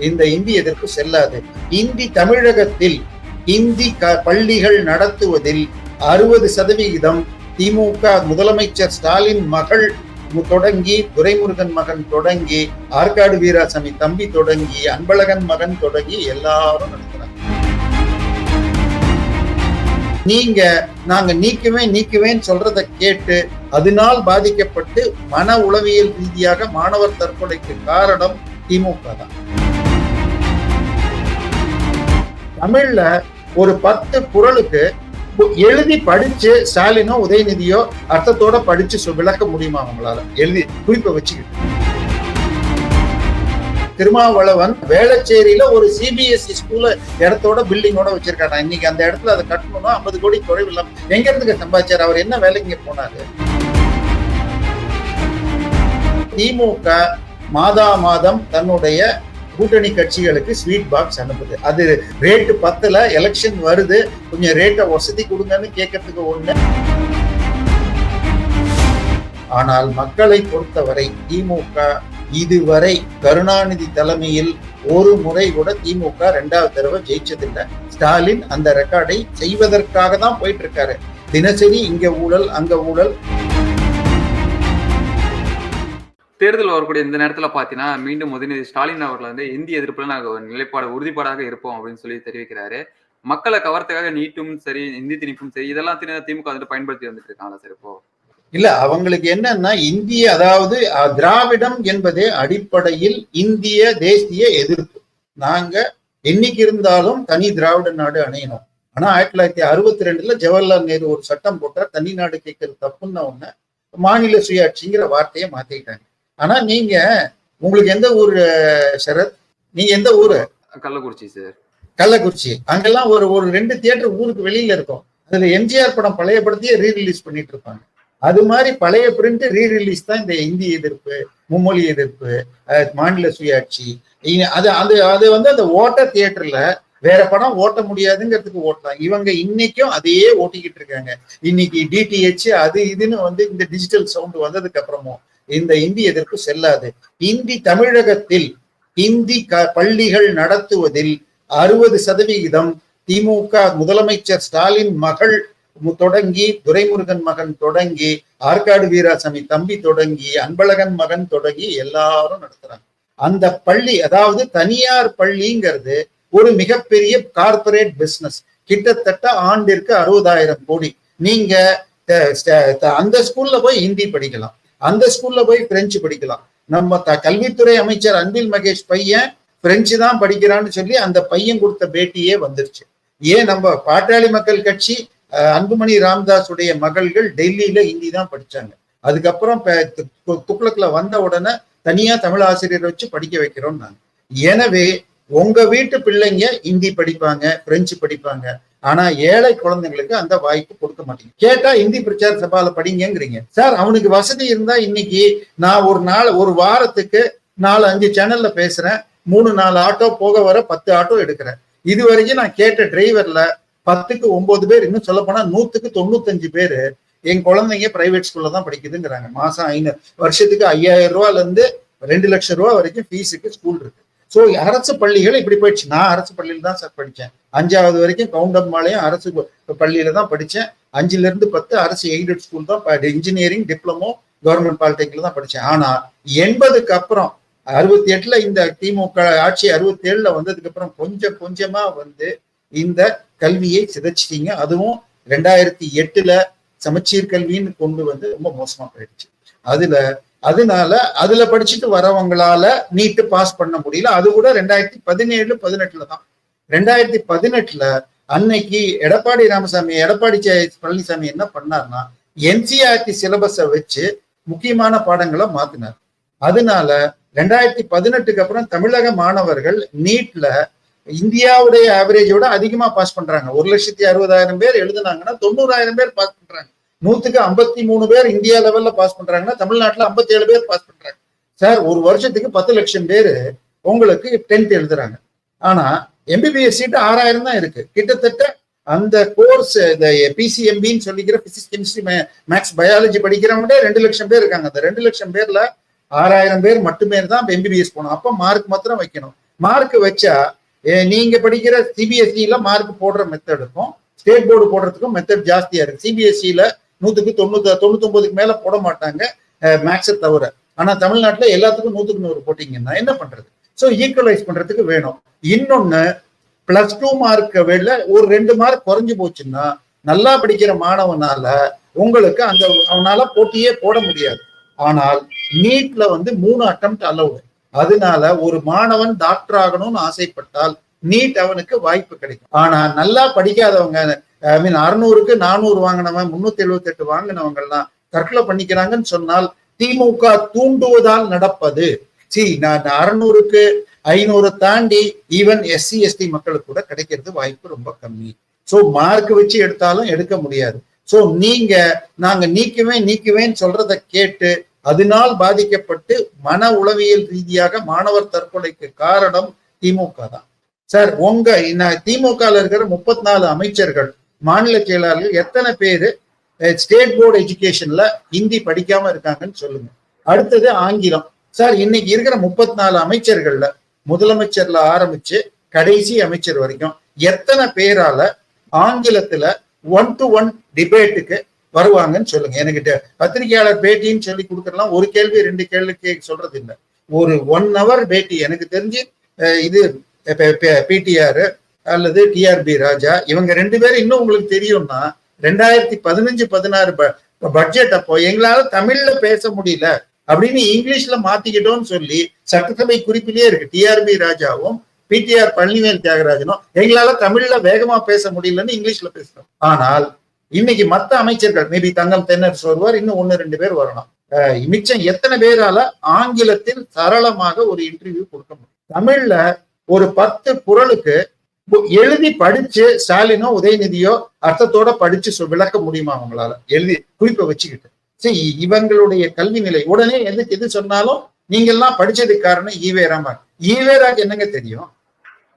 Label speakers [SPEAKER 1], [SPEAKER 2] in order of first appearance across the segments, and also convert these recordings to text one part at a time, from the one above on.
[SPEAKER 1] இந்த இந்தி எதிர்ப்பு செல்லாது. இந்தி தமிழகத்தில் இந்தி க- பள்ளிகள் நடத்துவதில் அறுபது சதவிகிதம் திமுக முதலமைச்சர் ஸ்டாலின் மகள் தொடங்கி துரைமுருகன் மகன் தொடங்கி ஆற்காடு வீராசாமி தம்பி தொடங்கி அன்பழகன் மகன் தொடங்கி எல்லாரும் நடத்துறாங்க. நீங்க நாங்க நீக்குவேன் நீக்குவேன் சொல்றதை கேட்டு அதனால் பாதிக்கப்பட்டு மன உளவியல் ரீதியாக மாணவர் தற்கொலைக்கு காரணம் திமுக தான். தமிழ்ல ஒரு பத்து குறளுக்கு எழுதி படிச்சு ஸ்டாலினோ உதயநிதியோ அர்த்தத்தோட படிச்சு விளக்க முடியுமா அவங்களால? எழுதி குறிப்பை வச்சுக்கிட்டு. திருமாவளவன் வேளச்சேரியில ஒரு சிபிஎஸ்இ ஸ்கூல இடத்தோட பில்டிங்கோட வச்சிருக்காட்டா இன்னைக்கு அந்த இடத்துல அதை கட்டணும்னா ஐம்பது கோடி குறைவு இல்லாம எங்க இருந்துங்க சம்பாதிச்சார்? அவர் என்ன வேலைக்கு போனாரு? திமுக மாதா மாதம் தன்னுடைய கூட்டணி கட்சிகளுக்கு ஸ்வீட் பாக்ஸ் அனுப்புது. அது ரேட்டு பத்துல எலெக்ஷன் வருது. கொஞ்சம் ரேட்டை வசதி கொடுங்கன்னு கேட்கறதுக்கு ஒண்ணு. ஆனால் மக்களை பொறுத்தவரை திமுக இதுவரை கருணாநிதி தலைமையில் ஒரு முறை கூட திமுக ரெண்டாவது தடவை ஜெயிச்சதில்லை. ஸ்டாலின் அந்த ரெக்கார்டை செய்வதற்காக தான் போயிட்டு இருக்காரு. தினசரி இங்க ஊழல் அங்க ஊழல்.
[SPEAKER 2] தேர்தல் வரக்கூடிய இந்த நேரத்துல பாத்தீங்கன்னா மீண்டும் உதயநிதி ஸ்டாலின் அவர்கள் வந்து இந்திய எதிர்ப்புல நாங்கள் ஒரு நிலைப்பாடு உறுதிப்பாடாக இருப்போம் அப்படின்னு சொல்லி தெரிவிக்கிறாரு. மக்களை கவர்த்துக்காக நீட்டும் சரி இந்தி திணிப்பும் சரி இதெல்லாம் தின- திமுக வந்துட்டு பயன்படுத்தி வந்துட்டு இருக்காங்களா சார் இப்போ?
[SPEAKER 1] இல்ல அவங்களுக்கு என்னன்னா இந்திய அதாவது திராவிடம் என்பதே அடிப்படையில் இந்திய தேசிய எதிர்ப்பு. நாங்க என்னைக்கு இருந்தாலும் தனி திராவிட நாடு அணையணும். ஆனா ஆயிரத்தி தொள்ளாயிரத்தி அறுபத்தி ரெண்டுல ஜவஹர்லால் நேரு ஒரு சட்டம் போட்டார் தனி நாடு கேட்கறது தப்புன்னு ஒண்ணு மாநில சுயாட்சிங்கிற வார்த்தையை மாத்திக்கிட்டாங்க. ஆனா நீங்க உங்களுக்கு எந்த ஊர் சரத்? நீங்க எந்த ஊரு?
[SPEAKER 2] கள்ளக்குறிச்சி சார்.
[SPEAKER 1] கள்ளக்குறிச்சி. அங்கெல்லாம் ஒரு ஒரு ரெண்டு தியேட்டர் ஊருக்கு வெளியில இருக்கும். அதுல எம்ஜிஆர் படம் பழைய படத்தையே ரீ ரிலீஸ் பண்ணிட்டு இருப்பாங்க. அது மாதிரி பழைய பிரிண்ட் ரீ ரிலீஸ் தான் இந்த இந்தி எதிர்ப்பு மும்மொழி எதிர்ப்பு மாநில சுயாட்சி. அது அது அது வந்து அந்த ஓட்ட தியேட்டர்ல வேற படம் ஓட்ட முடியாதுங்கிறதுக்கு ஓட்டலாம். இவங்க இன்னைக்கும் அதையே ஓட்டிக்கிட்டு இருக்காங்க. இன்னைக்கு டிடிஹெச் அது இதுன்னு வந்து இந்த டிஜிட்டல் சவுண்ட் வந்ததுக்கு அப்புறமும். இந்த இந்தி எதிர்ப்பு செல்லாது. இந்தி தமிழகத்தில் இந்தி க- பள்ளிகள் நடத்துவதில் அறுபது சதவிகிதம் திமுக முதலமைச்சர் ஸ்டாலின் மகள் தொடங்கி துரைமுருகன் மகன் தொடங்கி ஆற்காடு வீராசாமி தம்பி தொடங்கி அன்பழகன் மகன் தொடங்கி எல்லாரும் நடத்துறாங்க. அந்த பள்ளி அதாவது தனியார் பள்ளிங்கிறது ஒரு மிகப்பெரிய கார்ப்பரேட் பிசினஸ் கிட்டத்தட்ட ஆண்டிற்கு அறுபதாயிரம் கோடி. நீங்க அந்த ஸ்கூல்ல போய் ஹிந்தி படிக்கலாம். அந்த ஸ்கூல்ல போய் பிரெஞ்சு படிக்கலாம். நம்ம த- கல்வித்துறை அமைச்சர் அன்பில் மகேஷ் பையன் பிரெஞ்சு தான் படிக்கிறான்னு சொல்லி அந்த பையன் கொடுத்த பேட்டியே வந்துருச்சு. ஏன் நம்ம பாட்டாளி மக்கள் கட்சி அன்புமணி ராம்தாஸ் உடைய மகள்கள் டெல்லியில ஹிந்தி தான் படிச்சாங்க. அதுக்கப்புறம் ப- து- துக்ளக்ல வந்த உடனே தனியா தமிழ் ஆசிரியரை வச்சு படிக்க வைக்கிறோம் நாங்க எனவே உங்க வீட்டு பிள்ளைங்க ஹிந்தி படிப்பாங்க பிரெஞ்சு படிப்பாங்க. ஆனா ஏழை குழந்தைங்களுக்கு அந்த வாய்ப்பு கொடுக்க மாட்டீங்க. கேட்டா இந்தி பிரச்சார சபால படிங்கிறீங்க சார் அவனுக்கு வசதி இருந்தா இன்னைக்கு நான் ஒரு நாள் ஒரு வாரத்துக்கு நாலு அஞ்சு சேனல்ல பேசுறேன். மூணு நாலு ஆட்டோ போக வர பத்து ஆட்டோ எடுக்கிறேன். இது வரைக்கும் நான் கேட்ட டிரைவர்ல பத்துக்கு ஒன்பது பேர் இன்னும் சொல்ல போனா நூத்துக்கு தொண்ணூத்தஞ்சு பேரு என் குழந்தைங்க பிரைவேட் ஸ்கூல்ல தான் படிக்குதுங்கிறாங்க. மாசம் ஐநூறு. வருஷத்துக்கு ஐயாயிரம் ரூபாயில இருந்து ரெண்டு லட்சம் ரூபாய் வரைக்கும் ஃபீஸுக்கு ஸ்கூல் இருக்கு. ஸோ அரசு பள்ளிகள் இப்படி போயிடுச்சு. நான் அரசு பள்ளியில் தான் சார் படித்தேன் அஞ்சாவது வரைக்கும் கவுண்டம்மாலையும் அரசு பள்ளியில தான் படித்தேன் அஞ்சுல இருந்து பத்து அரசு எய்டட் ஸ்கூல் தான் இன்ஜினியரிங் டிப்ளமோ கவர்மெண்ட் பாலிடெக்னிக்ல தான் படித்தேன் ஆனால் எண்பதுக்கு அப்புறம் அறுபத்தி எட்டுல இந்த திமுக ஆட்சி அறுபத்தி ஏழுல வந்ததுக்கு அப்புறம் கொஞ்சம் கொஞ்சமா வந்து இந்த கல்வியை சிதைச்சிட்டீங்க. அதுவும் ரெண்டாயிரத்தி எட்டுல சமச்சீர் கல்வின்னு கொண்டு வந்து ரொம்ப மோசமா போயிடுச்சு. அதுல அதனால அதுல படிச்சுட்டு வரவங்களால நீட்டு பாஸ் பண்ண முடியல. அது கூட ரெண்டாயிரத்தி பதினேழு பதினெட்டுல தான். ரெண்டாயிரத்தி பதினெட்டுல அன்னைக்கு எடப்பாடி ராமசாமி எடப்பாடி பழனிசாமி என்ன பண்ணார்னா என்சிஆர்டி சிலபஸை வச்சு முக்கியமான பாடங்களை மாத்தினார். அதனால ரெண்டாயிரத்தி பதினெட்டுக்கு அப்புறம் தமிழக மாணவர்கள் நீட்ல இந்தியாவுடைய ஆவரேஜோட அதிகமா பாஸ் பண்றாங்க. ஒரு லட்சத்தி அறுபதாயிரம் பேர் எழுதுனாங்கன்னா தொண்ணூறாயிரம் பேர் பாஸ் பண்றாங்க. நூத்துக்கு ஐம்பத்தி மூணு பேர் இந்தியா லெவல்ல பாஸ் பண்றாங்கன்னா தமிழ்நாட்டுல 57 ஏழு பேர் பாஸ் பண்றாங்க. சார் ஒரு வருஷத்துக்கு பத்து லட்சம் பேர் உங்களுக்கு டென்த் எழுதுறாங்க. ஆனா எம்பிபிஎஸ் சீட்டு ஆறாயிரம் தான் இருக்கு. கிட்டத்தட்ட அந்த கோர்ஸ் இந்த பிசிஎம்பின்னு சொல்லிக்கிற பிசிக்ஸ் கெமிஸ்ட்ரி மேக்ஸ் பயாலஜி படிக்கிறவங்க ரெண்டு லட்சம் பேர் இருக்காங்க. அந்த ரெண்டு லட்சம் பேர்ல ஆறாயிரம் பேர் மட்டுமே தான் எம்பிபிஎஸ் போகணும். அப்ப மார்க் மாத்திரம் வைக்கணும். மார்க் வச்சா நீங்க படிக்கிற சிபிஎஸ்சியில மார்க் போடுற மெத்தடுக்கும் ஸ்டேட் போர்டு போடுறதுக்கும் மெத்தட் ஜாஸ்தியா இருக்கு. சிபிஎஸ்சியில நூத்துக்கு தொண்ணூத்தி தொண்ணூத்தொன்பதுக்கு மேல போட மாட்டாங்க. மேக்ஸை தவிர. ஆனா தமிழ்நாட்டுல எல்லாத்துக்கும் நூத்துக்கு நூறு போட்டீங்கன்னா என்ன பண்றது? ஸோ ஈக்குவலைஸ் பண்றதுக்கு வேணும். இன்னொன்னு பிளஸ் டூ மார்க்கை விட ஒரு ரெண்டு மார்க் குறைஞ்சு போச்சுன்னா நல்லா படிக்கிற மாணவனால உங்களுக்கு அந்த அவனால போட்டியே போட முடியாது. ஆனால் நீட்ல வந்து மூணு அட்டம் அலவுடு அதனால ஒரு மாணவன் டாக்டர் ஆகணும்னு ஆசைப்பட்டால் நீட் அவனுக்கு வாய்ப்பு கிடைக்கும். ஆனா நல்லா படிக்காதவங்க ஐ மீன் அறுநூறுக்கு நானூறு வாங்கினவன் முன்னூத்தி எழுபத்தி எட்டு வாங்கினவங்க எல்லாம் தற்கொலை பண்ணிக்கிறாங்கன்னு சொன்னால் திமுக தூண்டுவதால் நடப்பது. சி நான் அறுநூறுக்கு ஐநூறு தாண்டி ஈவன் எஸ்சி எஸ்டி மக்களுக்கு கூட கிடைக்கிறது வாய்ப்பு ரொம்ப கம்மி. சோ மார்க் வச்சு எடுத்தாலும் எடுக்க முடியாது. சோ நீங்க நாங்க நீக்குவேன் நீக்குவேன்னு சொல்றத கேட்டு அதனால் பாதிக்கப்பட்டு மன உளவியல் ரீதியாக மாணவர் தற்கொலைக்கு காரணம் திமுக தான். சார் உங்க திமுக இருக்கிற முப்பத்தி நாலு அமைச்சர்கள் மாநில செயலாளர்கள் எத்தனை பேர் ஸ்டேட் போர்டு எஜுகேஷன்ல ஹிந்தி படிக்காம இருக்காங்கன்னு சொல்லுங்க. அடுத்தது ஆங்கிலம். சார் இன்னைக்கு இருக்கிற முப்பத்தி நாலு அமைச்சர்கள்ல முதலமைச்சர்ல ஆரம்பிச்சு கடைசி அமைச்சர் வரைக்கும் எத்தனை பேரால ஆங்கிலத்துல ஒன் டு ஒன் டிபேட்டுக்கு வருவாங்கன்னு சொல்லுங்க. எனக்கு பத்திரிகையாளர் பேட்டின்னு சொல்லி கொடுக்கறலாம் ஒரு கேள்வி ரெண்டு கேள்வி சொல்றது இல்லை. ஒரு ஒன் ஹவர் பேட்டி எனக்கு தெரிஞ்சு இது பிடிஆர் அல்லது டிஆர்பி ராஜா இவங்க ரெண்டு பேரும் இன்னும் உங்களுக்கு தெரியும்னா ரெண்டாயிரத்தி பதினஞ்சு பதினாறு பட்ஜெட் அப்போ எங்களால தமிழ்ல பேச முடியல அப்படின்னு இங்கிலீஷ்ல மாத்திக்கிட்டோம்னு சொல்லி சட்டசபை குறிப்பிலேயே இருக்கு. டிஆர்பி ராஜாவும் பிடிஆர் பழனிவேல் தியாகராஜனும் எங்களால தமிழ்ல வேகமா பேச முடியலன்னு இங்கிலீஷ்ல பேசுறோம். ஆனால் இன்னைக்கு மத்த அமைச்சர்கள் மேபி தங்கம் தென்னரசு வருவார் இன்னும் ஒன்னு ரெண்டு பேர் வரணும். அஹ் மிச்சம் எத்தனை பேரால ஆங்கிலத்தில் சரளமாக ஒரு இன்டர்வியூ கொடுக்க முடியும்? தமிழ்ல ஒரு பத்து குறளுக்கு எழுதி படிச்சு ஸ்டாலினோ உதயநிதியோ அர்த்தத்தோட படிச்சு விளக்க முடியுமா அவங்களால? எழுதி குறிப்பை வச்சுக்கிட்டு. சரி இவங்களுடைய கல்வி நிலை. உடனே எதுக்கு எது சொன்னாலும் நீங்க எல்லாம் படிச்சதுக்கு காரணம் ஈவே ராமன் ஈவேராக்கு என்னங்க தெரியும்?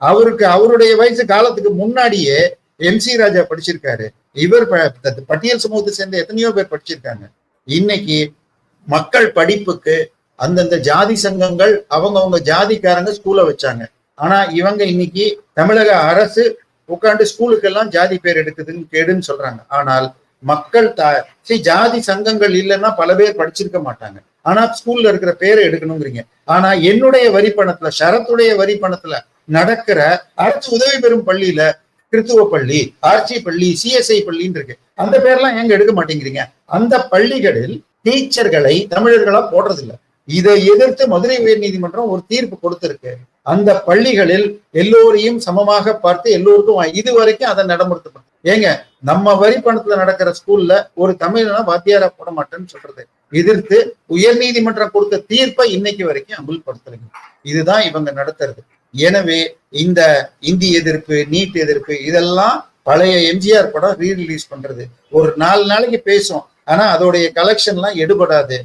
[SPEAKER 1] அவருக்கு அவருடைய வயசு காலத்துக்கு முன்னாடியே எம் சி ராஜா படிச்சிருக்காரு. இவர் பட்டியல் சமூகத்தை சேர்ந்த எத்தனையோ பேர் படிச்சிருக்காங்க. இன்னைக்கு மக்கள் படிப்புக்கு அந்தந்த ஜாதி சங்கங்கள் அவங்கவுங்க ஜாதிக்காரங்க ஸ்கூல்ல வச்சாங்க. ஆனா இவங்க இன்னைக்கு தமிழக அரசு உட்காந்து ஸ்கூலுக்கெல்லாம் ஜாதி பேர் எடுக்குதுன்னு கேடுன்னு சொல்றாங்க. ஆனால் மக்கள் த சரி ஜாதி சங்கங்கள் இல்லைன்னா பல பேர் படிச்சிருக்க மாட்டாங்க. ஆனா ஸ்கூல்ல இருக்கிற பேரை எடுக்கணுங்கிறீங்க. ஆனா என்னுடைய வரி பணத்துல சரத்துடைய வரி பணத்துல நடக்கிற அரசு உதவி பெறும் பள்ளியில கிறித்துவ பள்ளி ஆர்ச்சி பள்ளி சிஎஸ்ஐ பள்ளின்னு இருக்கு. அந்த பேர்லாம் எங்க எடுக்க மாட்டேங்கிறீங்க? அந்த பள்ளிகளில் டீச்சர்களை தமிழர்களா போடுறதில்ல. இதை எதிர்த்து மதுரை உயர்நீதிமன்றம் ஒரு தீர்ப்பு கொடுத்திருக்கு. அந்த பள்ளிகளில் எல்லோரையும் சமமாக பார்த்து எல்லோருக்கும் இது வரைக்கும் அதை நடைமுறைப்படும் ஏங்க நம்ம வரி பணத்துல நடக்கிற ஸ்கூல்ல ஒரு தமிழனா வாத்தியாரா போட மாட்டேன்னு சொல்றது எதிர்த்து உயர்நீதிமன்றம் கொடுத்த தீர்ப்பை இன்னைக்கு வரைக்கும் அமுல்படுத்துறீங்க இதுதான் இவங்க நடத்துறது. எனவே இந்த இந்தி எதிர்ப்பு நீட் எதிர்ப்பு இதெல்லாம் பழைய எம்ஜிஆர் படம் ரீ ரிலீஸ் பண்றது. ஒரு நாலு நாளைக்கு பேசும். ஆனா அதோடைய கலெக்ஷன்லாம் எடுபடாது.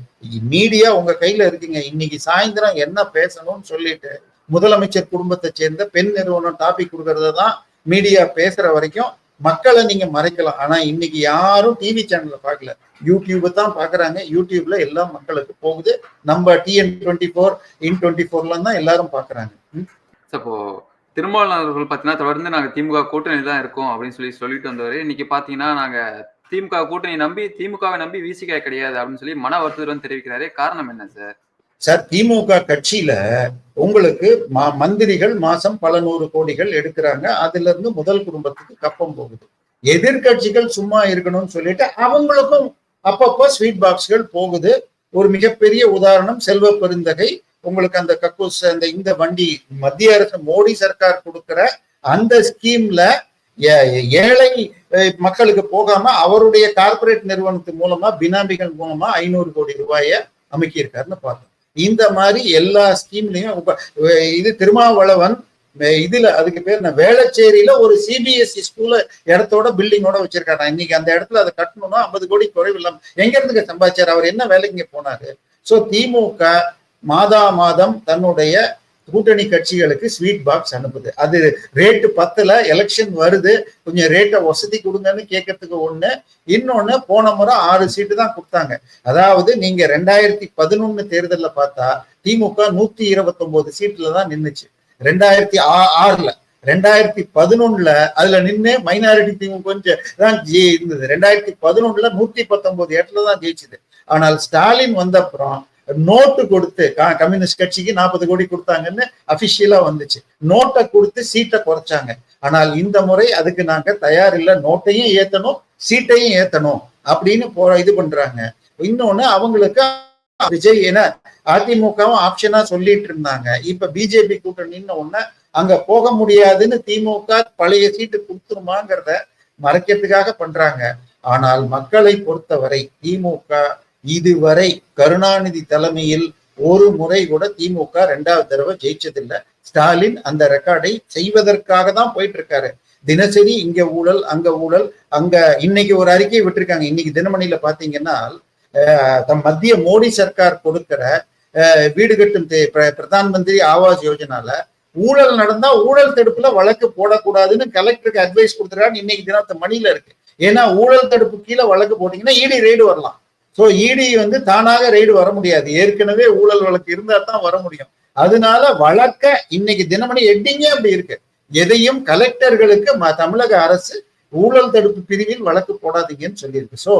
[SPEAKER 1] மீடியா உங்க கையில இருக்குங்க. இன்னைக்கு சாயந்தரம் என்ன பேசணும்னு சொல்லிட்டு முதலமைச்சர் குடும்பத்தை சேர்ந்த பெண் நிறுவனம் டாபிக் கொடுக்கறத தான் மீடியா பேசுற வரைக்கும் மக்களை நீங்க மறைக்கலாம். ஆனா இன்னைக்கு யாரும் டிவி சேனல்ல பார்க்கல. யூடியூப் தான் பாக்குறாங்க யூடியூப்ல எல்லாம் மக்களுக்கு போகுது. நம்ம TN twenty four in twenty ஃபோர்ல தான் எல்லாரும் பாக்குறாங்க ம்.
[SPEAKER 2] So, இப்போ திருமாவளவன் அவர்கள் பாத்தீங்கன்னா தொடர்ந்து நாங்க திமுக கூட்டணி தான் இருக்கோம் அப்படின்னு சொல்லி சொல்லிட்டு வந்தவர். இன்னைக்கு பாத்தீங்கன்னா நாங்க திமுக கூட்டணி நம்பி திமுகவை நம்பி வீசிக்காய் கிடையாது அப்படின்னு சொல்லி மன வருத்தத்துடன் தெரிவிக்கிறாரு. காரணம் என்ன சார்
[SPEAKER 1] சார் திமுக கட்சியில உங்களுக்கு மா- மந்திரிகள் மாசம் பல நூறு கோடிகள் எடுக்கிறாங்க. அதுல இருந்து முதல் குடும்பத்துக்கு கப்பம் போகுது. எதிர்க்கட்சிகள் சும்மா இருக்கணும்னு சொல்லிட்டு அவங்களுக்கும் அப்பப்போ ஸ்வீட் பாக்ஸ்கள் போகுது. ஒரு மிகப்பெரிய உதாரணம் செல்வ பெருந்தகை. உங்களுக்கு அந்த கக்கூஸ் அந்த இந்த வண்டி மத்திய அரசு மோடி சர்க்கார் கொடுக்கிற அந்த ஸ்கீம்ல ஏ- ஏழை மக்களுக்கு போகாம அவருடைய கார்ப்பரேட் நிறுவனத்து மூலமா பினாமிகள் மூலமா ஐநூறு கோடி ரூபாயை அமைக்கியிருக்காருன்னு பார்த்தோம். இந்த மாதிரி எல்லா ஸ்கீம்லயும் இது திருமாவளவன் இதுல அதுக்கு பேர் என்ன வேளச்சேரியில ஒரு சிபிஎஸ்இ ஸ்கூல இடத்தோட பில்டிங்கோட வச்சிருக்காங்க. இன்னைக்கு அந்த இடத்துல அதை கட்டணும்னா ஐம்பது கோடி குறைவு இல்லாம எங்க இருந்துங்க சம்பாதிச்சார்? அவர் என்ன வேலைக்கு போனாரு? சோ திமுக மாதா மாதம் தன்னுடைய கூட்டணி கட்சிகளுக்கு ஸ்வீட் பாக்ஸ் அனுப்புது. அது ரேட்டு பத்துல எலெக்ஷன் வருது. கொஞ்சம் ரேட்டை வசதி கொடுங்கன்னு கேட்கறதுக்கு ஒண்ணு. இன்னொன்னு போன முறை ஆறு சீட்டு தான் கொடுத்தாங்க. அதாவது நீங்க ரெண்டாயிரத்தி பதினொன்னு தேர்தல்ல பார்த்தா திமுக நூத்தி இருபத்தொன்பது சீட்ல தான் நின்றுச்சு ரெண்டாயிரத்தி ஆ- ஆறுல. ரெண்டாயிரத்தி பதினொன்னுல அதுல நின்று மைனாரிட்டி திமுக கொஞ்சம் தான் ஜெயி- இருந்தது. ரெண்டாயிரத்தி பதினொன்னுல நூத்தி பத்தொன்பது இடத்துல தான் ஜெயிச்சது. ஆனால் ஸ்டாலின் வந்த அப்புறம் நோட்டு கொடுத்து கம்யூனிஸ்ட் கட்சிக்கு நாற்பது கோடி கொடுத்தாங்கன்னு அபிஷியலா வந்துச்சு. நோட்டை கொடுத்து சீட்டை குறைச்சாங்க. ஆனால் இந்த முறை அதுக்கு நாங்க தயார் இல்லை. நோட்டையும் ஏத்தணும் சீட்டையும் ஏத்தணும் அப்படின்னு போ இது பண்றாங்க. இன்னொன்னு அவங்களுக்கு விஜய் என அதிமுகவும் ஆப்ஷனா சொல்லிட்டு இருந்தாங்க. இப்ப பிஜேபி கூட்டணின்னு ஒண்ணு அங்க போக முடியாதுன்னு திமுக பழைய சீட்டு கொடுத்துருமாங்கிறத மறைக்கிறதுக்காக பண்றாங்க. ஆனால் மக்களை பொறுத்தவரை திமுக இதுவரை கருணாநிதி தலைமையில் ஒரு முறை கூட திமுக ரெண்டாவது தடவை ஜெயிச்சதில்லை. ஸ்டாலின் அந்த ரெக்கார்டை செய்வதற்காக தான் போயிட்டு இருக்காரு தினசரி இங்க ஊழல் அங்க ஊழல் அங்க இன்னைக்கு ஒரு அறிக்கை விட்டிருக்காங்க. இன்னைக்கு தினமணியில பாத்தீங்கன்னா தம் மத்திய மோடி சர்க்கார் கொடுக்கிற அஹ், வீடு கட்டும் பிரதான் மந்திரி ஆவாஸ் யோஜனால ஊழல் நடந்தா ஊழல் தடுப்புல வழக்கு போடக்கூடாதுன்னு கலெக்டருக்கு அட்வைஸ் கொடுத்துருக்காங்க இன்னைக்கு தினத்த மணியில இருக்கு. ஏன்னா ஊழல் தடுப்பு கீழே வழக்கு போட்டீங்கன்னா இடி ரெய்டு வரலாம். ஸோ இடி வந்து தானாக ரெய்டு வர முடியாது. ஏற்கனவே ஊழல் வழக்கு இருந்தா தான் வர முடியும். அதனால வழக்க இன்னைக்கு தினமணி எட்டிங்கே அப்படி இருக்கு. எதையும் கலெக்டர்களுக்கு ம- தமிழக அரசு ஊழல் தடுப்பு பிரிவில் வழக்கு போடாதீங்கன்னு சொல்லியிருக்கு. ஸோ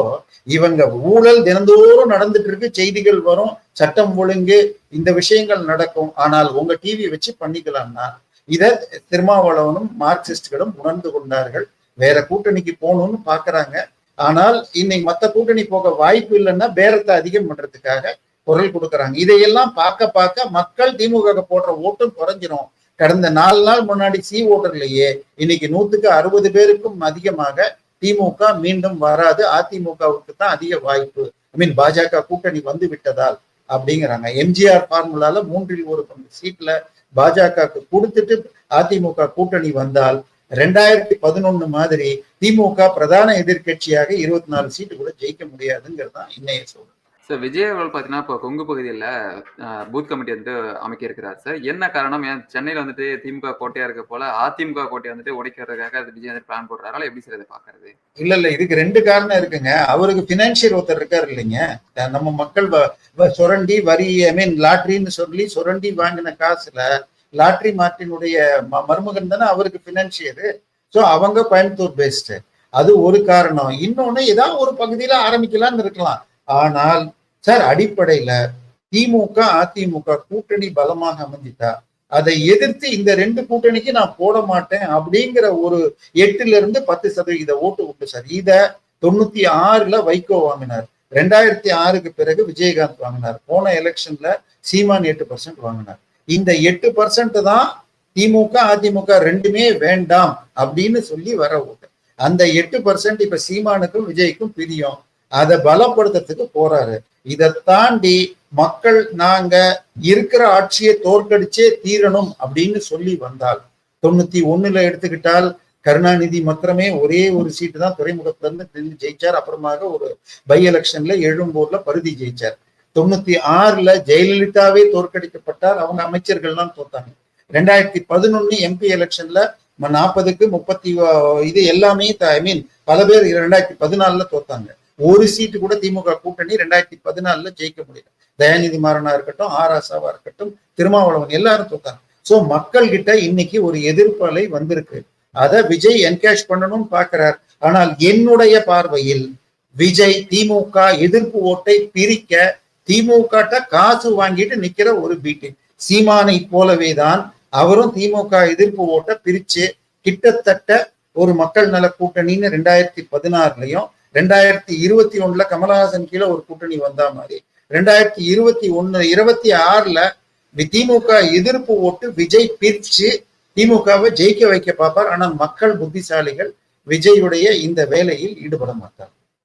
[SPEAKER 1] இவங்க ஊழல் தினந்தோறும் நடந்துட்டு இருக்கு. செய்திகள் வரும். சட்டம் ஒழுங்கு இந்த விஷயங்கள் நடக்கும். ஆனால் உங்க டிவி வச்சு பண்ணிக்கலாம்னா இதை திருமாவளவனும் மார்க்சிஸ்டுகளும் உணர்ந்து கொண்டார்கள். வேற கூட்டணிக்கு போகணும்னு பாக்குறாங்க. ஆனால் இன்னைக்கு மற்ற கூட்டணி போக வாய்ப்பு இல்லைன்னா பேரத்தை அதிகம் பண்றதுக்காக குரல் கொடுக்கறாங்க. இதையெல்லாம் பார்க்க பார்க்க மக்கள் திமுக போடுற ஓட்டும் குறைஞ்சிரும். கடந்த நாலு நாள் முன்னாடி சி ஓட்டர்லயே இன்னைக்கு நூத்துக்கு அறுபது பேருக்கும் அதிகமாக திமுக மீண்டும் வராது. அதிமுகவுக்கு தான் அதிக வாய்ப்பு. ஐ மீன் பாஜக கூட்டணி வந்து விட்டதால் அப்படிங்கிறாங்க. எம்ஜிஆர் ஃபார்முலால மூன்றில் ஒரு பங்கு சீட்ல பாஜகவுக்கு கொடுத்துட்டு அதிமுக கூட்டணி வந்தால் ரெண்டாயிரத்தி பதினொன்னு மாதிரி திமுக பிரதான எதிர்க்கட்சியாக இருபத்தி நாலு சீட்டு கூட ஜெயிக்க முடியாதுங்கிறது தான் இன்னைய சூழல்.
[SPEAKER 2] சார் விஜய் அவர்கள் பாத்தீங்கன்னா இப்போ கொங்கு பகுதியில் பூத் கமிட்டி வந்து அமைக்க இருக்கிறார் சார். என்ன காரணம்? ஏன் சென்னையில வந்துட்டு திமுக கோட்டையா இருக்க போல அதிமுக கோட்டையை வந்துட்டு உடைக்கிறதுக்காக அது விஜய் வந்து பிளான் போடுறாரு? எப்படி சார் இதை பாக்குறது?
[SPEAKER 1] இல்ல இல்ல இதுக்கு ரெண்டு காரணம் இருக்குங்க. அவருக்கு பினான்சியர் ஒருத்தர் இருக்காரு இல்லைங்க. நம்ம மக்கள் சுரண்டி வரி ஐ மீன் லாட்ரின்னு சொல்லி சுரண்டி வாங்கின காசுல லாட்ரி மார்ட்டினுடைய ம- மருமகன் தானே அவருக்கு பினான்சியரு சோ அவங்க கோயம்புத்தூர் பேஸ்ட் அது ஒரு காரணம். இன்னொன்னு ஏதாவது ஒரு பகுதியில ஆரம்பிக்கலாம்னு இருக்கலாம். ஆனால் சார் அடிப்படையில திமுக அதிமுக கூட்டணி பலமாக அமைஞ்சிட்டா அதை எதிர்த்து இந்த ரெண்டு கூட்டணிக்கு நான் போட மாட்டேன் அப்படிங்கிற ஒரு எட்டுல இருந்து பத்து சதவிகித ஓட்டு உண்டு சார். இத தொண்ணூத்தி ஆறுல வைகோ வாங்கினார். ரெண்டாயிரத்தி ஆறுக்கு பிறகு விஜயகாந்த் வாங்கினார். போன எலெக்ஷன்ல சீமான் எட்டு பர்சன்ட் வாங்கினார். இந்த எட்டு பர்சன்ட் தான் திமுக அதிமுக ரெண்டுமே வேண்டாம் அப்படின்னு சொல்லி வர ஓட்டு. அந்த எட்டு பர்சன்ட் இப்ப சீமானுக்கும் விஜய்க்கும் பிரியும். அதை பலப்படுத்துறதுக்கு போறாரு. இதை தாண்டி மக்கள் நாங்க இருக்கிற ஆட்சியை தோற்கடிச்சே தீரணும் அப்படின்னு சொல்லி வந்தால் தொண்ணூத்தி ஒண்ணுல எடுத்துக்கிட்டால் கருணாநிதி மாத்திரமே ஒரே ஒரு சீட்டு தான் துறைமுகத்துல இருந்து ஜெயிச்சார். அப்புறமாக ஒரு பை எலெக்ஷன்ல எழும்பூர்ல பருதி ஜெயிச்சார். தொண்ணூத்தி ஆறுல ஜெயலலிதாவே தோற்கடிக்கப்பட்டார். அவங்க அமைச்சர்கள்லாம் தோத்தாங்க. ரெண்டாயிரத்தி பதினொன்னு எம்பி எலெக்ஷன்ல நாற்பதுக்கு முப்பத்தி இது எல்லாமே ஐ மீன் பல பேர் ரெண்டாயிரத்தி பதினாலுல தோத்தாங்க. ஒரு சீட்டு கூட திமுக கூட்டணி ரெண்டாயிரத்தி பதினாலுல ஜெயிக்க முடியல. தயாநிதி மாறனா இருக்கட்டும் ஆர் இருக்கட்டும் திருமாவளவன் எல்லாரும் தோத்தாங்க. சோ மக்கள் கிட்ட இன்னைக்கு ஒரு எதிர்ப்பலை வந்திருக்கு. அதை விஜய் என்கேஷ் பண்ணணும்னு பாக்குறார். ஆனால் என்னுடைய பார்வையில் விஜய் திமுக எதிர்ப்பு ஓட்டை பிரிக்க திமுக காசு வாங்கிட்டு நிக்கிற ஒரு பீட்டு சீமானை போலவே தான் அவரும் திமுக எதிர்ப்பு ஓட்ட பிரிச்சு கிட்டத்தட்ட ஒரு மக்கள் நல கூட்டணின்னு ரெண்டாயிரத்தி பதினாறுலயும் ரெண்டாயிரத்தி இருபத்தி ஒண்ணுல கமலஹாசன் கீழே ஒரு கூட்டணி வந்தா மாதிரி. ரெண்டாயிரத்தி இருபத்தி ஒண்ணு இருபத்தி ஆறுல திமுக எதிர்ப்பு ஓட்டு விஜய் பிரிச்சு திமுகவை ஜெயிக்க வைக்க பார்ப்பார். ஆனா மக்கள் புத்திசாலிகள் விஜயுடைய இந்த வேலையில் ஈடுபட மாட்டார்